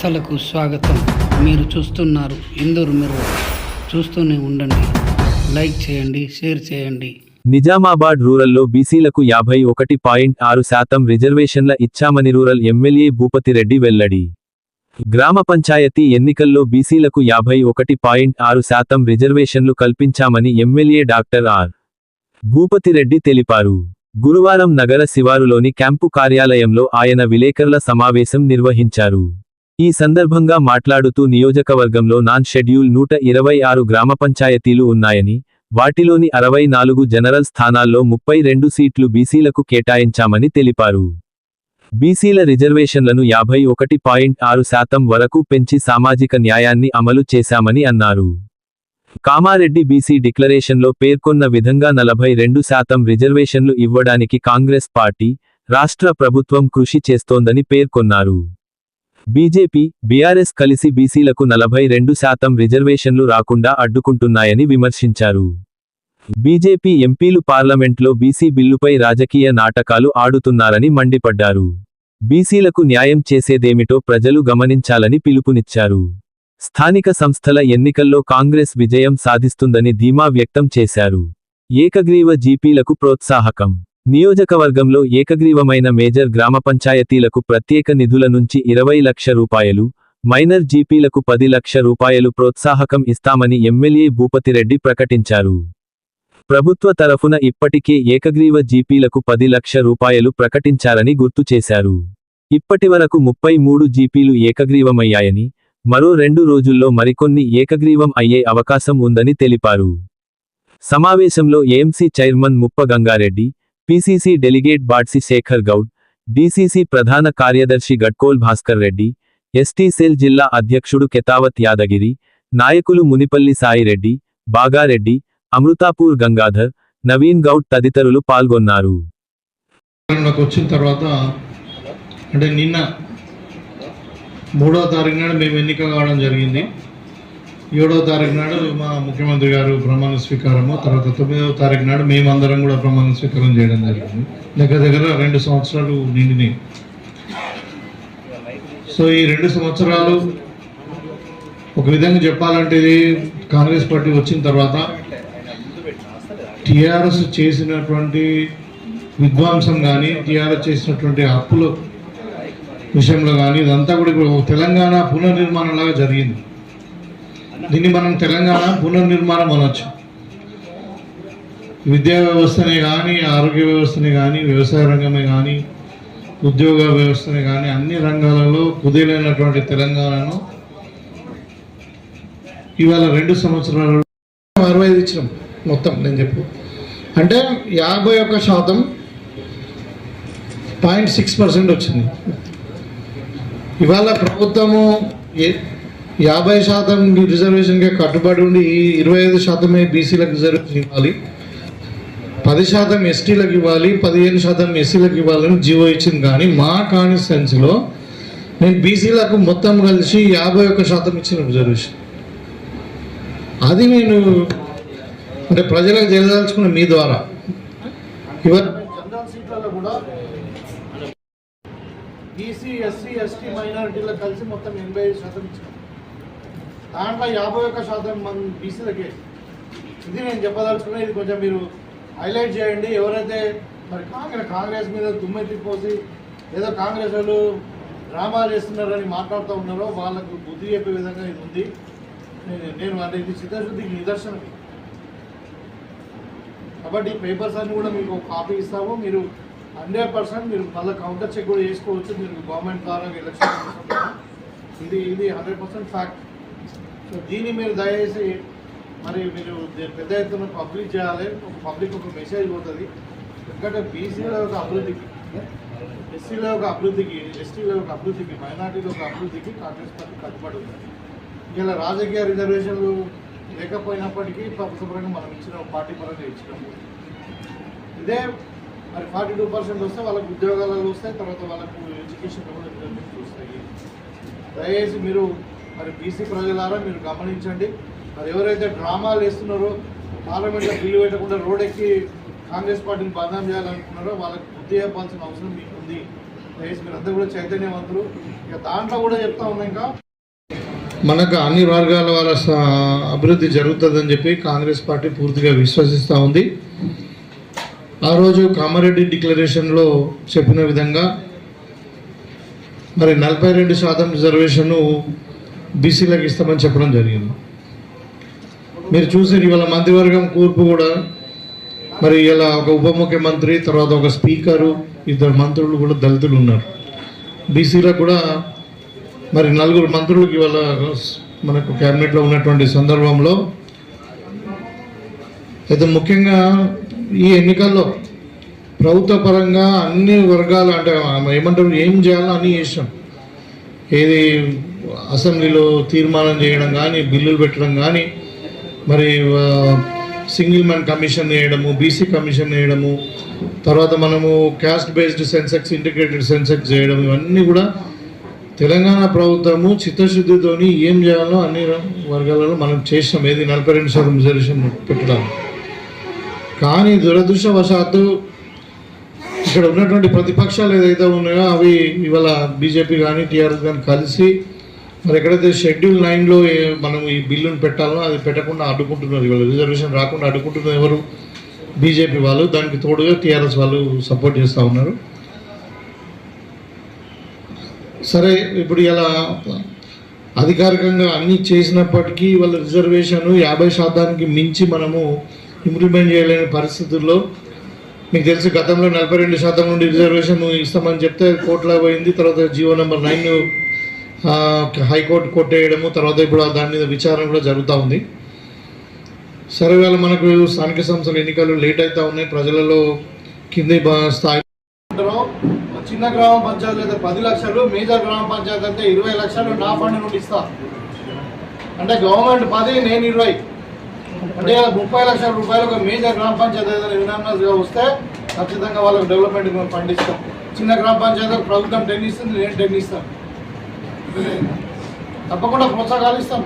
వార్తలకు స్వాగతం. మీరు చూస్తున్నారు ఇందూరు మీరు చూస్తూనే ఉండండి. లైక్ చేయండి షేర్ చేయండి. నిజామాబాద్ రూరల్లో బీసీలకు యాభై ఒకటి పాయింట్ ఆరు శాతం రిజర్వేషన్ల ఇచ్చామని రూరల్ ఎమ్మెల్యే భూపతిరెడ్డి వెల్లడి. గ్రామ పంచాయతీ ఎన్నికల్లో బీసీలకు యాభై ఒకటి పాయింట్ ఆరు శాతం రిజర్వేషన్లు కల్పించామని ఎమ్మెల్యే డాక్టర్ ఆర్. భూపతిరెడ్డి తెలిపారు. గురువారం నగర శివారులోని క్యాంపు కార్యాలయంలో ఆయన విలేకరుల సమావేశం నిర్వహించారు. ఈ సందర్భంగా మాట్లాడుతూ నియోజకవర్గంలో నాన్ షెడ్యూల్ నూట ఇరవై ఆరు గ్రామ పంచాయతీలు ఉన్నాయని వాటిలోని అరవై నాలుగు జనరల్ స్థానాల్లో ముప్పై రెండు సీట్లు బీసీలకు కేటాయించామని తెలిపారు. బీసీల రిజర్వేషన్లను యాభై ఒకటి పాయింట్ ఆరు శాతం వరకు పెంచి సామాజిక న్యాయాన్ని అమలు చేశామని అన్నారు. కామారెడ్డి బీసీ డిక్లరేషన్లో పేర్కొన్న విధంగా నలభై రెండు శాతం రిజర్వేషన్లు ఇవ్వడానికి కాంగ్రెస్ పార్టీ రాష్ట్ర ప్రభుత్వం కృషి చేస్తోందని పేర్కొన్నారు. బీజేపీ బీఆర్ఎస్ కలిసి బీసీలకు నలభై రెండు శాతం రిజర్వేషన్లు రాకుండా అడ్డుకుంటున్నాయని విమర్శించారు. బీజేపీ ఎంపీలు పార్లమెంట్లో బీసీ బిల్లుపై రాజకీయ నాటకాలు ఆడుతున్నారని మండిపడ్డారు. బీసీలకు న్యాయం చేసేదేమిటో ప్రజలు గమనించాలని పిలుపునిచ్చారు. స్థానిక సంస్థల ఎన్నికల్లో కాంగ్రెస్ విజయం సాధిస్తుందని ధీమా వ్యక్తం చేశారు. ఏకగ్రీవ జీపీలకు ప్రోత్సాహకం. నియోజకవర్గంలో ఏకగ్రీవమైన మేజర్ గ్రామ పంచాయతీలకు ప్రత్యేక నిధుల నుంచి ఇరవై లక్ష రూపాయలు మైనర్ జీపీలకు పది లక్ష రూపాయలు ప్రోత్సాహకం ఇస్తామని ఎమ్మెల్యే భూపతిరెడ్డి ప్రకటించారు. ప్రభుత్వ తరఫున ఇప్పటికే ఏకగ్రీవ జీపీలకు పది లక్ష రూపాయలు ప్రకటించారని గుర్తు చేశారు. ఇప్పటివరకు ముప్పై మూడు జీపీలు ఏకగ్రీవమయ్యాయని మరో రెండు రోజుల్లో మరికొన్ని ఏకగ్రీవం అయ్యే అవకాశం ఉందని తెలిపారు. సమావేశంలో AMC chairman Muppa Gangareddy PCC delegate Badsi Shekhar Goud DCC ప్రధాన కార్యదర్శి గడ్కోల్ భాస్కర్ రెడ్డి ఎస్టీ సెల్ జిల్లా అధ్యక్షుడు కెతావత్ యాదగిరి నాయకులు మునిపల్లి సాయిరెడ్డి బాగారెడ్డి అమృతాపూర్ గంగాధర్ నవీన్ గౌడ్ తదితరులు పాల్గొన్నారు. వచ్చిన తర్వాత అంటే నిన్న మూడో తారీఖున మేము ఎన్నిక కావడం జరిగింది. ఏడో తారీఖు నాడు మా ముఖ్యమంత్రి గారు ప్రమాణ స్వీకారము తర్వాత తొమ్మిదవ తారీఖు నాడు మేమందరం కూడా ప్రమాణ స్వీకారం చేయడం జరిగింది. దగ్గర దగ్గర రెండు సంవత్సరాలు నిండినాయి. సో ఈ రెండు సంవత్సరాలు ఒక విధంగా చెప్పాలంటే ఇది కాంగ్రెస్ పార్టీ వచ్చిన తర్వాత టీఆర్ఎస్ చేసినటువంటి విధ్వంసం కానీ టీఆర్ఎస్ చేసినటువంటి అప్పుల విషయంలో కానీ ఇదంతా కూడా ఇప్పుడు తెలంగాణ పునర్నిర్మాణం లాగా జరిగింది. దీన్ని మనం తెలంగాణ పునర్నిర్మాణం అనొచ్చు. విద్యా వ్యవస్థనే కానీ ఆరోగ్య వ్యవస్థనే కానీ వ్యవసాయ రంగమే కానీ ఉద్యోగ వ్యవస్థనే కానీ అన్ని రంగాలలో కుదేలైనటువంటి తెలంగాణను ఇవాళ రెండు సంవత్సరాలు అరవై ఐదు ఇచ్చినాం మొత్తం నేను చెప్పు. అంటే యాభై ఒక్క శాతం పాయింట్ సిక్స్ పర్సెంట్ వచ్చింది. ఇవాళ ప్రభుత్వము ఏ- యాభై శాతం రిజర్వేషన్కి కట్టుబడి ఉండి ఇరవై ఐదు శాతమే బీసీలకు రిజర్వేషన్ ఇవ్వాలి. పది శాతం ఎస్టీలకు ఇవ్వాలి పదిహేను శాతం ఎస్సీలకు ఇవ్వాలని జీవో ఇచ్చింది. కానీ మా కాన్స్టిట్యున్సీలో నేను బీసీలకు మొత్తం కలిసి యాభై ఒక్క శాతం ఇచ్చిన రిజర్వేషన్. అది నేను అంటే ప్రజలకు తెలియదలుచుకున్న మీ ద్వారా. జనరల్ సీట్లలో కూడా బీసీ ఎస్సీ ఎస్టీ మైనారిటీలకు కలిసి మొత్తం ఎనభై శాతం ఇచ్చారు దాంట్లో యాభై ఒక్క శాతం మంది బీసీలకే. ఇది నేను చెప్పదలుచుకున్నా ఇది కొంచెం మీరు హైలైట్ చేయండి. ఎవరైతే మరి కాంగ్రెస్ కాంగ్రెస్ మీద దుమ్మెత్తి పోసి ఏదో కాంగ్రెస్ వాళ్ళు డ్రామాలు చేస్తున్నారని మాట్లాడుతూ ఉన్నారో వాళ్ళకు బుద్ధి చెప్పే విధంగా ఇది ఉంది. నేను- నేను అంటే ఇది చిత్తశుద్ధికి నిదర్శనం కాబట్టి పేపర్స్ అన్ని కూడా మీకు ఒక కాపీ ఇస్తాము. మీరు హండ్రెడ్ పర్సెంట్ మీరు మళ్ళీ కౌంటర్ చెక్ కూడా చేసుకోవచ్చు. మీరు గవర్నమెంట్ ద్వారా ఎలక్షన్ ఇది ఇది హండ్రెడ్ పర్సెంట్ ఫ్యాక్ట్. దీన్ని మీరు దయచేసి మరి మీరు పెద్ద ఎత్తున పబ్లిక్ చేయాలి. ఒక పబ్లిక్ ఒక మెసేజ్ పోతుంది. ఎందుకంటే బీసీలో ఒక అభివృద్ధికి ఎస్సీలో ఒక అభివృద్ధికి ఎస్టీలో ఒక అభివృద్ధికి మైనార్టీలో ఒక అభివృద్ధికి కాంగ్రెస్ పార్టీ కట్టుబడి ఉంది. ఇలా రాజకీయ రిజర్వేషన్లు లేకపోయినప్పటికీ ప్రభుత్వపరంగా మనం ఇచ్చిన పార్టీ పరంగా ఇచ్చినాము ఇదే మరి ఫార్టీ టూ పర్సెంట్ వస్తే వాళ్ళకి ఉద్యోగాలు వస్తాయి తర్వాత వాళ్ళకు ఎడ్యుకేషన్ కూడా చూస్తాయి వస్తాయి. దయచేసి మీరు మరి బీసీ ప్రజలారా మీరు గమనించండి. మరి ఎవరైతే డ్రామాలు వేస్తున్నారో పార్లమెంట్లో బిల్లు పెట్టకుండా రోడ్ ఎక్కి కాంగ్రెస్ పార్టీని బదనాం చేయాలనుకున్నారో వాళ్ళకి బుద్ధి చెప్పాల్సిన అవసరం మీకు ఉంది దయచేసి మీరు కూడా చైతన్యవంతులు. ఇక దాంట్లో కూడా చెప్తా ఉన్నా ఇంకా. మనకు అన్ని వర్గాల వాళ్ళ స- అభివృద్ధి జరుగుతుందని చెప్పి కాంగ్రెస్ పార్టీ పూర్తిగా విశ్వసిస్తూ ఉంది. ఆ రోజు కామారెడ్డి డిక్లరేషన్లో చెప్పిన విధంగా మరి నలభై రెండు శాతం రిజర్వేషన్ను బీసీలకు ఇస్తామని చెప్పడం జరిగింది. మీరు చూసారు ఇవాళ మంత్రివర్గం కూర్పు కూడా మరి ఇలా ఒక ఉప ముఖ్యమంత్రి తర్వాత ఒక స్పీకరు ఇద్దరు మంత్రులు కూడా దళితులు ఉన్నారు. బీసీలకు కూడా మరి నలుగురు మంత్రులకు ఇవాళ మనకు క్యాబినెట్లో ఉన్నటువంటి సందర్భంలో అయితే ముఖ్యంగా ఈ ఎన్నికల్లో ప్రభుత్వ పరంగా అన్ని వర్గాలు అంటే ఏమంటారు ఏం చేయాలో అన్నీ చేసాం ఏది అసెంబ్లీలో తీర్మానం చేయడం కానీ బిల్లులు పెట్టడం కానీ మరి సింగిల్ మ్యాన్ కమిషన్ వేయడము బీసీ కమిషన్ వేయడము తర్వాత మనము caste based census integrated census చేయడం ఇవన్నీ కూడా తెలంగాణ ప్రభుత్వము చిత్తశుద్ధితోని ఏం చేయాలో అన్ని వర్గాలలో మనం చేసినాం. ఏది నలభై రెండు శాతం రిజర్వేషన్ పెట్టడం కానీ దురదృష్టవశాత్తు ఇక్కడ ఉన్నటువంటి ప్రతిపక్షాలు ఏదైతే ఉన్నాయో అవి ఇవాళ బీజేపీ కానీ టీఆర్ఎస్ కానీ కలిసి మరి ఎక్కడైతే షెడ్యూల్ నైన్లో మనం ఈ బిల్లును పెట్టాలో అది పెట్టకుండా అడ్డుకుంటున్నారు ఇవాళ రిజర్వేషన్ రాకుండా అడ్డుకుంటున్నారు ఎవరు బీజేపీ వాళ్ళు దానికి తోడుగా టీఆర్ఎస్ వాళ్ళు సపోర్ట్ చేస్తూ ఉన్నారు. సరే ఇప్పుడు ఇలా అధికారికంగా అన్నీ చేసినప్పటికీ వాళ్ళ రిజర్వేషన్ యాభై శాతానికి మించి మనము ఇంప్లిమెంట్ చేయలేని పరిస్థితుల్లో మీకు తెలిసి గతంలో నలభై రెండు శాతం నుండి రిజర్వేషన్ ఇస్తామని చెప్తే కోర్టులో పోయింది తర్వాత GO number nine high court కొట్టేయడము తర్వాత ఇప్పుడు దాని మీద విచారణ కూడా జరుగుతూ ఉంది. సరే వేళ మనకు స్థానిక సంస్థల ఎన్నికలు లేట్ అవుతూ ఉన్నాయి. ప్రజలలో కింది స్థాయి చిన్న గ్రామ పంచాయతీ అయితే పది లక్షలు మేజర్ గ్రామ పంచాయతీ అయితే ఇరవై లక్షలు నా ఫండ్ నుండి ఇస్తా. అంటే గవర్నమెంట్ పది నేను ఇరవై. అంటే ముప్పై లక్షల రూపాయలు ఒక మేజర్ గ్రామ పంచాయతీ ఏదైనా వస్తే ఖచ్చితంగా వాళ్ళకి డెవలప్మెంట్ మేము పండిస్తాం చిన్న గ్రామ పంచాయతీ ప్రభుత్వం టెన్ ఇస్తుంది నేను టెన్ ఇస్తాను. తప్పకుండా ప్రోత్సాహాలు ఇస్తాం.